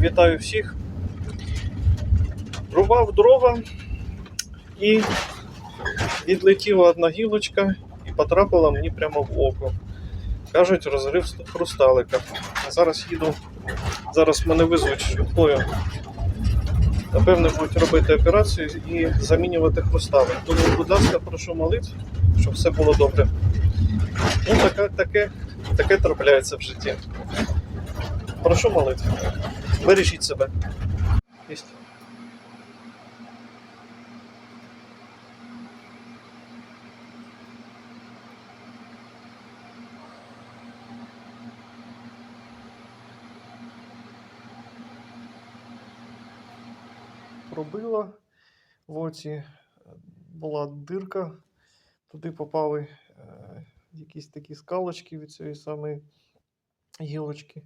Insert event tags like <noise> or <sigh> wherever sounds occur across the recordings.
Вітаю всіх. Рубав дрова і відлетіла одна гілочка і потрапила мені прямо в око. Кажуть, розрив хрусталика. Зараз їду. Зараз мене визвуть швидкою. Напевно, будуть робити операцію і замінювати хрусталик. Тому, будь ласка, прошу молитв, щоб все було добре. Ну, таке, таке, таке трапляється в житті. Прошу молитв. Бережіть себе. Пробила в оці, була дирка, туди попали е, якісь такі скалочки від цієї самої гілочки.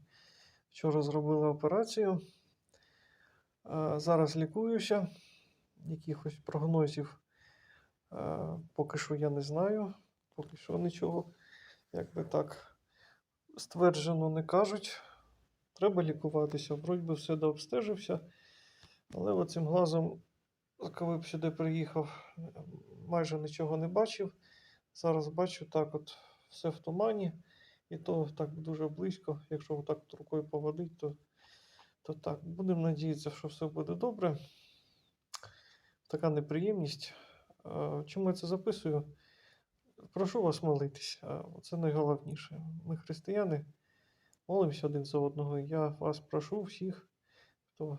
Вчора зробили операцію. Е, Зараз лікуюся. Якихось прогнозів е, поки що я не знаю. Поки що нічого, як би так стверджено не кажуть. Треба лікуватися. Вроді би все дообстежився. Але оцим глазом, коли б сюди приїхав, майже нічого не бачив. Зараз бачу так, от все в тумані. І то так дуже близько. Якщо отак от рукою поводить, то, то так. Будемо надіятися, що все буде добре. Така неприємність. Чому я це записую? Прошу вас молитись. Це найголовніше. Ми християни, молимося один за одного. Я вас прошу всіх, хто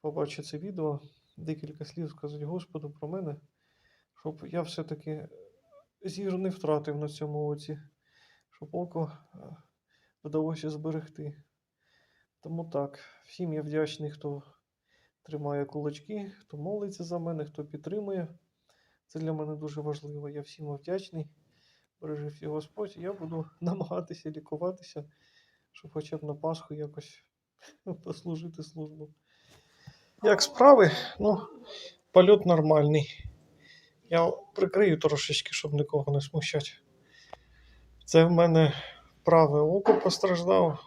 побачить це відео, декілька слів сказати Господу про мене, щоб я все-таки зір не втратив на цьому оці, щоб е, вдалося зберегти. Тому так, всім я вдячний, хто тримає кулачки, хто молиться за мене, хто підтримує. Це для мене дуже важливо. Я всім вдячний. Бережи всіх Господь. Я буду <laughs> намагатися лікуватися, щоб хоча б на Пасху якось <laughs> послужити службу. Як справи? Ну, польот нормальний. Я прикрию трошечки, щоб нікого не смущати. Це в мене праве око постраждало.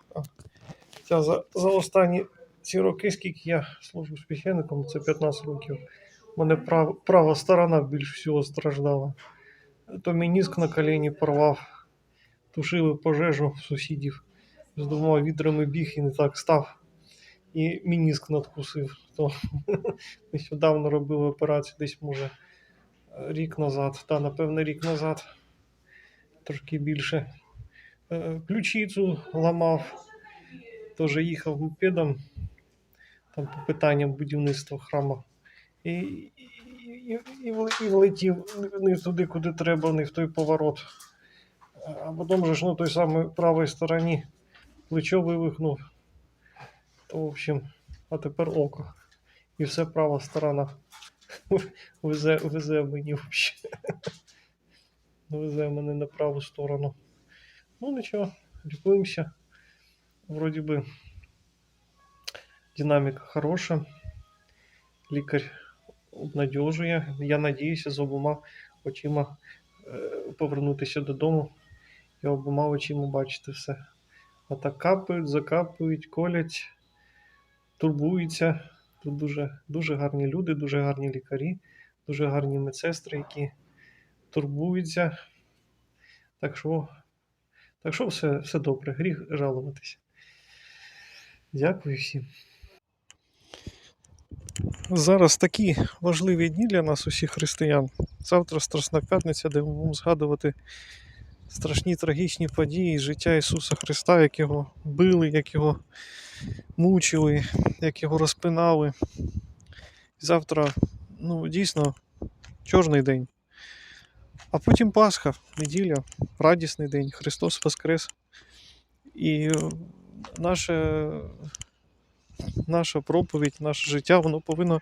Це за, за останні ці роки, скільки я служу священником, це 15 років. У мене прав, права сторона більш всього страждала. То мініск на коліні порвав, тушили пожежу сусідів. З двома відрами біг і не так став. І мініск надкусив. То <laughs> нещодавно робили операцію десь, може, рік назад, та, напевно, рік назад, трошки більше. Е, Ключицю ламав, теж їхав мопедом, там по питанням будівництва храму. І, і, і, і, влетів не туди, куди треба, не в той поворот. А потім же ж на той самій правій стороні плечо вивихнув. То, в общем, а тепер око. І все права сторона <laughs> везе, везе мені взагалі. Везе мене на праву сторону. Ну нічого, лікуємося. Вроді би динаміка хороша. Лікар обнадіжує. Я надіюся з обома очима е, повернутися додому і обома очима бачити все. А так капають, закапують, колять, турбуються. Тут дуже, дуже гарні люди, дуже гарні лікарі, дуже гарні медсестри, які турбуються. Так що, так що все, все добре, гріх жалуватися. Дякую всім. Зараз такі важливі дні для нас, усіх християн. Завтра Страсна п'ятниця, де ми будемо згадувати страшні трагічні події життя Ісуса Христа, як його били, як його мучили, як його розпинали. Завтра, ну, дійсно, чорний день. А потім Пасха, неділя, радісний день, Христос Воскрес. І е, наше, наша проповідь, наше життя, воно повинно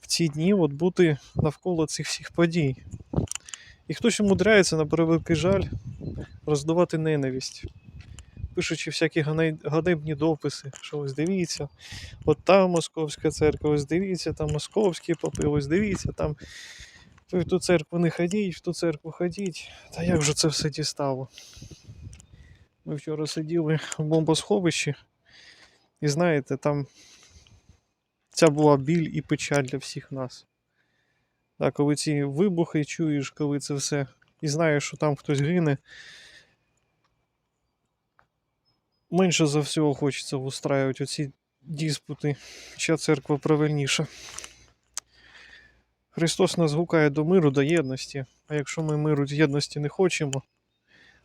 в ці дні от бути навколо цих всіх подій. І хтось умудряється, на превеликий жаль, роздавати ненависть, пишучи всякі ганебні дописи, що ось дивіться, от там московська церква, ось дивіться, там московські попи, ось дивіться, там в ту церкву не ходіть, в ту церкву ходіть. Та як же це все дістало? Ми вчора сиділи в бомбосховищі, І знаєте, там ця була біль і печаль для всіх нас. Так, коли ці вибухи чуєш, коли це все, і знаєш, що там хтось гине, менше за всього хочеться устраювати оці диспути, чия церква правильніша. Христос нас гукає до миру, до єдності. А якщо ми миру єдності не хочемо,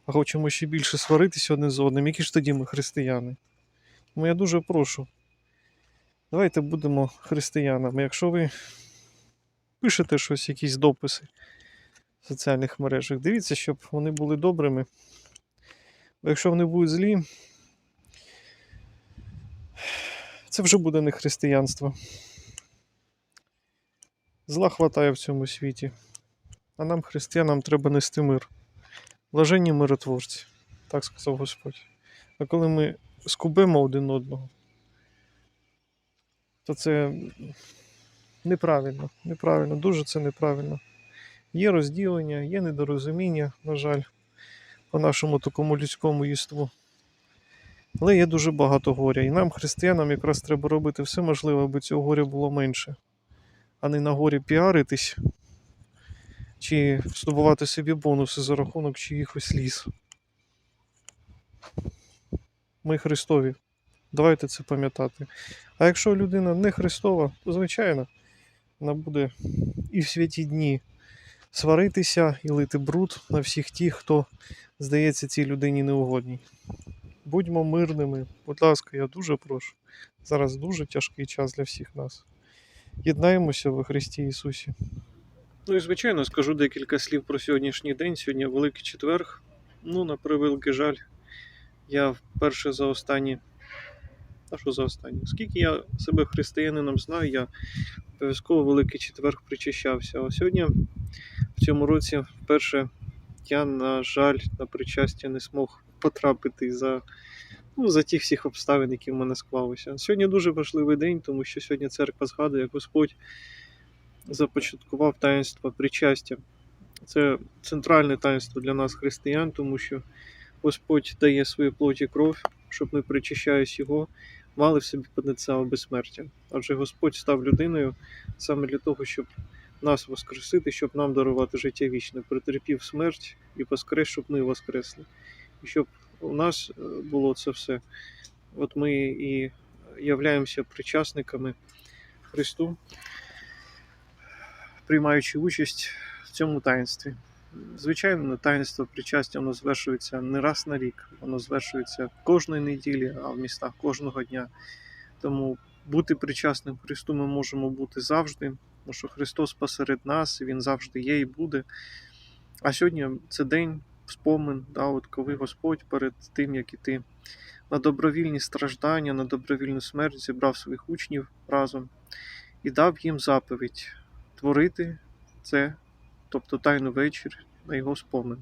а хочемо ще більше сваритися одне з одним, які ж тоді ми християни? Тому я дуже прошу, давайте будемо християнами. Якщо ви пишете щось, якісь дописи в соціальних мережах, дивіться, щоб вони були добрими. Бо якщо вони будуть злі, це вже буде не християнство. Зла хватає в цьому світі. А нам, християнам, треба нести мир. Блаженні миротворці, так сказав Господь. А коли ми скубимо один одного, то це неправильно, неправильно, дуже це неправильно. Є розділення, є недорозуміння, на жаль, по нашому такому людському єству. Але є дуже багато горя. І нам, християнам, якраз треба робити все можливе, аби цього горя було менше, а не на горі піаритись чи здобувати собі бонуси за рахунок чиїхось сліз. Ми Христові. Давайте це пам'ятати. А якщо людина не Христова, то звичайно вона буде і в святі дні сваритися і лити бруд на всіх тих, хто здається цій людині неугодній. Будьмо мирними, будь ласка, я дуже прошу. Зараз дуже тяжкий час для всіх нас. Єднаємося во Христі Ісусі. Ну і звичайно скажу декілька слів про сьогоднішній день. Сьогодні Великий Четверг. Ну, на превеликий жаль, я вперше за останні. А що за останні? Скільки я себе християнином знаю, я обов'язково Великий Четверг причащався. А сьогодні, в цьому році, вперше я, на жаль, на причастя не змог потрапити за, ну, за ті всіх обставин, які в мене склалися. Сьогодні дуже важливий день, тому що сьогодні церква згадує, як Господь започаткував таїнство причастя. Це центральне таїнство для нас, християн, тому що Господь дає свою плоть і кров, щоб ми, причащаючи Його, мали в собі потенціал безсмертя. Адже Господь став людиною саме для того, щоб нас воскресити, щоб нам дарувати життя вічне, претерпів смерть і воскрес, щоб ми воскресли. І щоб у нас е, було це все. От ми і являємося причасниками Христу, приймаючи участь в цьому таїнстві. Звичайно, таїнство причастя воно звершується не раз на рік, воно звершується кожної неділі, а в містах кожного дня. Тому бути причасним Христу ми можемо бути завжди, тому що Христос посеред нас, Він завжди є і буде. А сьогодні це день спомин, да, от коли Господь перед тим, як іти на добровільні страждання, на добровільну смерть, зібрав своїх учнів разом і дав їм заповідь творити це, тобто тайну вечір на його спомин.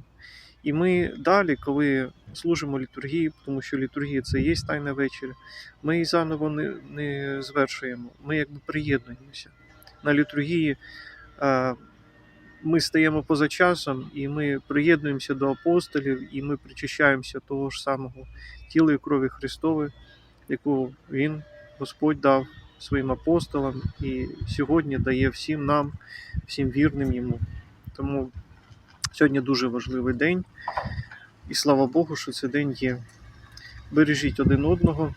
І ми далі, коли служимо літургії, тому що літургія це є тайна вечір, ми її заново не, не звершуємо, ми якби приєднуємося. На літургії е, ми стаємо поза часом, і ми приєднуємося до апостолів, і ми причащаємося того ж самого тіла і крові Христової, яку Він, Господь, дав своїм апостолам і сьогодні дає всім нам, всім вірним йому. Тому сьогодні дуже важливий день, і слава Богу, що цей день є. Бережіть один одного,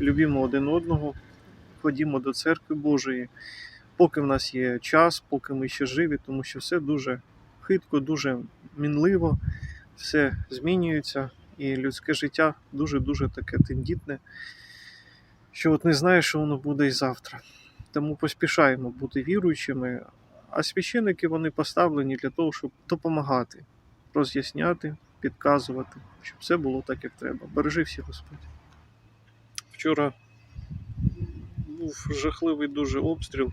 любімо один одного, ходімо до церкви Божої, поки в нас є час, поки ми ще живі, тому що все дуже хитко, дуже мінливо, все змінюється, і людське життя дуже-дуже таке тендітне, що от не знаєш, що воно буде і завтра. Тому поспішаємо бути віруючими, а священники вони поставлені для того, щоб допомагати, роз'ясняти, підказувати, щоб все було так, як треба. Бережи всі Господь. Вчора був жахливий дуже обстріл.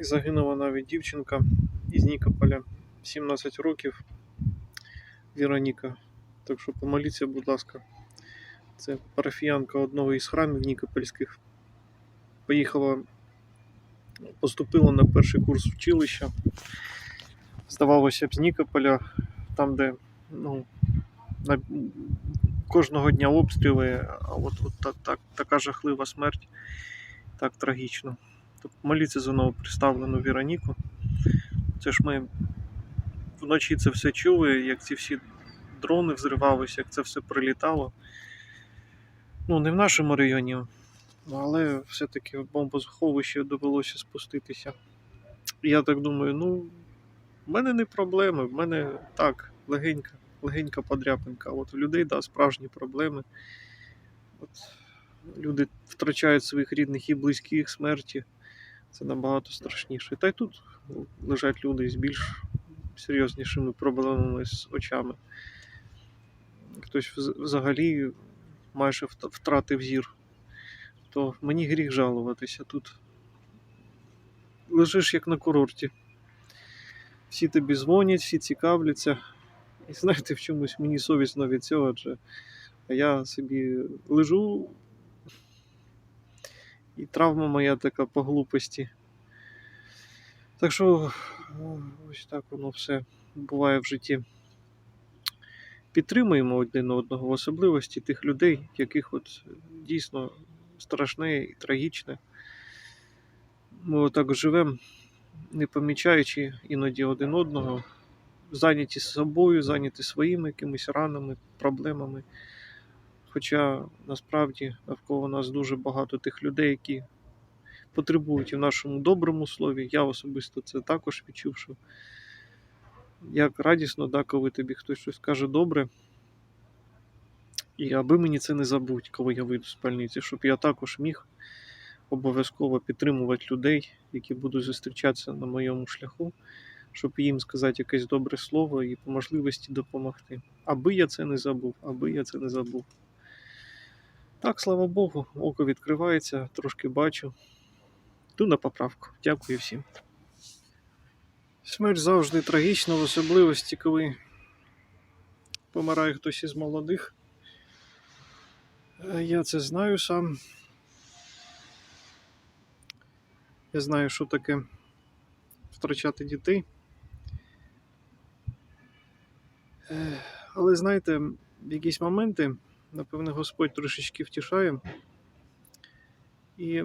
І загинула навіть дівчинка із Нікополя 17 років Вероніка. Так що помоліться, будь ласка. Це парафіянка одного із храмів Нікопольських. Поїхала поступила на перший курс училища. Здавалося б, з Нікополя, там, де ну, на... кожного дня обстріли, а от, от так, так, така жахлива смерть, так трагічно. Моліться за новоприставлену Віроніку. Це ж ми вночі це все чули, як ці всі дрони взривалися, як це все прилітало. Ну, не в нашому районі, але все-таки в бомбосховище довелося спуститися. Я так думаю, ну, в мене не проблеми, в мене так, легенька, легенька подряпинка. От у людей, да, справжні проблеми. От, люди втрачають своїх рідних і близьких смерті. Це набагато страшніше. Та й тут лежать люди з більш серйознішими проблемами з очами. Хтось взагалі майже втратив зір. То мені гріх жалуватися тут. Лежиш як на курорті. Всі тобі дзвонять, всі цікавляться. І знаєте, в чомусь мені совісно від цього, адже я собі лежу, і травма моя така по глупості. Так що ось так воно все буває в житті. Підтримуємо один одного в особливості тих людей, яких от дійсно страшне і трагічне. Ми отак живемо, не помічаючи іноді один одного, зайняті собою, зайняті своїми якимись ранами, проблемами. Хоча насправді навколо нас дуже багато тих людей, які потребують в нашому доброму слові. Я особисто це також відчув, що як радісно, да, коли тобі хтось щось каже добре. І аби мені це не забудь, коли я вийду з спальниці, щоб я також міг обов'язково підтримувати людей, які будуть зустрічатися на моєму шляху, щоб їм сказати якесь добре слово і по можливості допомогти. Аби я це не забув, аби я це не забув. Так, слава Богу, око відкривається, трошки бачу. Йду на поправку. Дякую всім. Смерть завжди трагічна, в особливості, коли помирає хтось із молодих. Е, Я це знаю сам. Я знаю, що таке втрачати дітей. Е, Але знаєте, якісь моменти, напевне, Господь трошечки втішає. І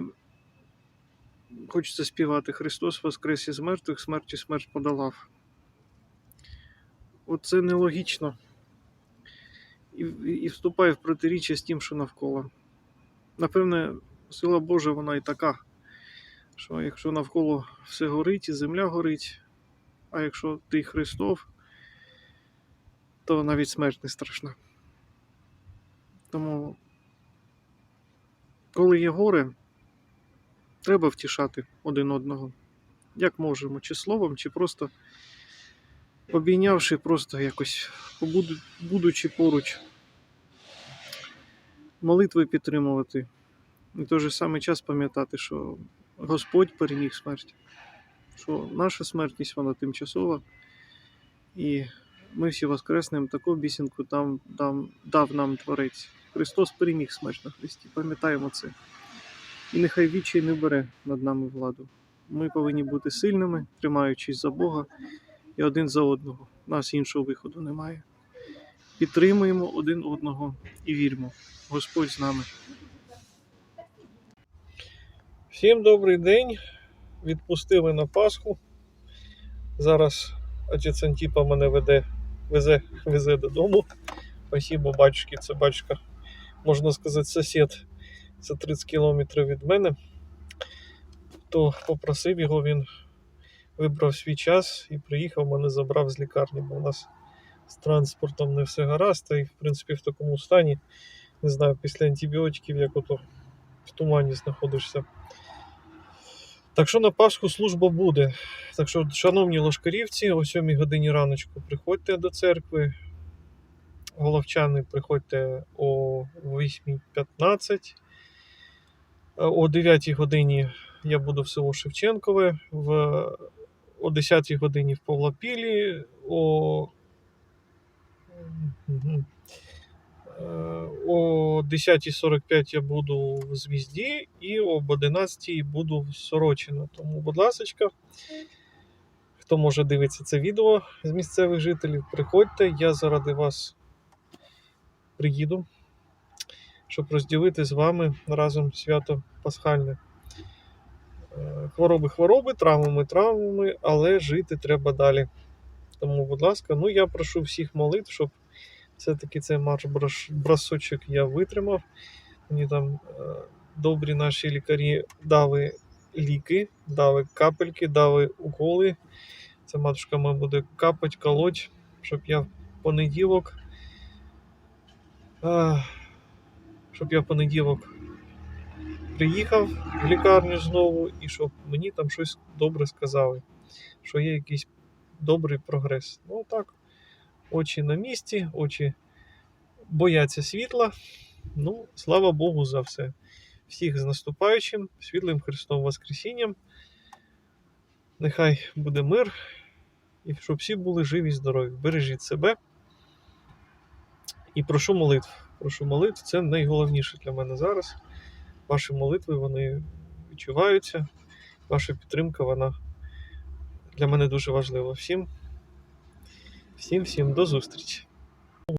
хочеться співати Христос Воскрес із мертвих, смертю смерть подолав. Оце нелогічно. І, і вступає в протиріччя з тим, що навколо. Напевне, сила Божа вона і така, що якщо навколо все горить і земля горить, а якщо ти Христов, то навіть смерть не страшна. Тому, коли є горе, треба втішати один одного. Як можемо, чи словом, чи просто обійнявши, просто якось будучи поруч, молитви підтримувати. І в той же самий час пам'ятати, що Господь переміг смерть, що наша смертність вона тимчасова, і ми всі воскреснемо таку бісінку там, там дав нам Творець. Христос переміг смерть на Христі. Пам'ятаємо це. І нехай вічай не бере над нами владу. Ми повинні бути сильними, тримаючись за Бога і один за одного. Нас іншого виходу немає. Підтримуємо один одного і віримо. Господь з нами. Всім добрий день. Відпустили на Пасху. Зараз отець Антіпа мене веде, везе, везе додому. Спасибо, батюшки, це батюшка, можна сказати, сусід. Це 30 кілометрів від мене. То попросив його, він вибрав свій час і приїхав, мене забрав з лікарні, бо у нас з транспортом не все гаразд, й в принципі в такому стані, не знаю, після антибіотиків, як ото в тумані знаходишся. Так що на Пасху служба буде. Так що, шановні ложкарівці, о 7 годині раночку приходьте до церкви. Головчани приходьте о 8.15. О 9 годині я буду в село Шевченкове, в, о 10 годині в Павлопілі, о, Е, о 10.45 я буду в Звізді і об 11 буду в Сорочино. Тому, будь ласка, хто може дивитися це відео з місцевих жителів, приходьте, я заради вас приїду. щоб розділити з вами разом свято Пасхальне. Е, Хвороби хвороби, травмами травмами, але жити треба далі. Тому, будь ласка, ну я прошу всіх молитв, щоб все-таки цей марш брасочок я витримав. Мені там е, добрі наші лікарі дали ліки, дали капельки, дали уколи. Це матушка моя буде капать, колоть, щоб я в понеділок. Щоб я в понеділок приїхав в лікарню знову і щоб мені там щось добре сказали, що є якийсь добрий прогрес. Ну так, очі на місці, очі бояться світла. Ну, слава Богу за все. Всіх з наступаючим, світлим Христом Воскресінням. Нехай буде мир, і щоб всі були живі і здорові. Бережіть себе. І прошу молитв. Прошу молитв, це найголовніше для мене зараз. Ваші молитви вони відчуваються. Ваша підтримка, вона для мене дуже важлива. Всім, всім, всім до зустрічі!